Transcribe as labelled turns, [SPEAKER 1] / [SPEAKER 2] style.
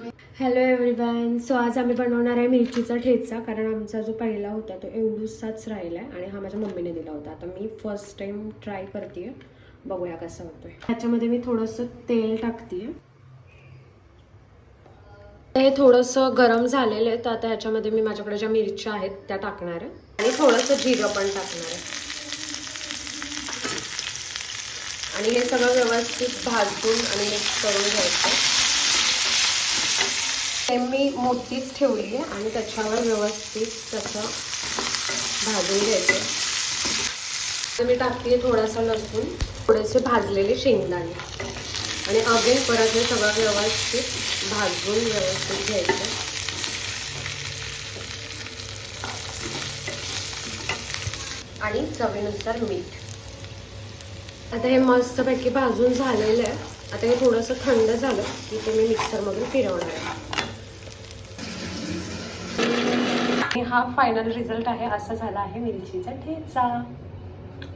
[SPEAKER 1] Hello everyone so आज आम्ही बनवणार आहे मिरचीचा ठेचा कारण आमचा जो पहिला होता तो एवढूसाच राहिला आहे आणि हा माझ्या मम्मीने दिला होता. आता मी फर्स्ट टाइम ट्राय करते बघूया कसा होतोय. ह्याच्यामध्ये मी थोडंसं तेल टाकते हे थोडंसं गरम झालेलं आहे तर आता ह्याच्यामध्ये मी माझ्याकडे ज्या मिरच्या आहेत त्या टाकणार आहे. आणि थोडंसं जिरं पण टाकणार आहे. आणि हे सगळं व्यवस्थित भाजून आणि मिक्स करून घ्यायचं. ते मी मोठीच ठेवली आहे आणि त्याच्यावर व्यवस्थित त्याचं भाजून घ्यायचं तर मी टाकते थोडासा लसूण थोडेसे भाजलेले शेंगदाणे. आणि अगेन परत हे सगळं व्यवस्थित भाजून व्यवस्थित घ्यायचं आणि चवीनुसार मीठ. आता हे मस्तपैकी भाजून झालेलं आहे. आता हे थोडंसं थंड झालं की ते मी मिक्सरमधून फिरवणार आहे. आणि हा फायनल रिझल्ट आहे असा झाला आहे मिरचीचा ठेचा.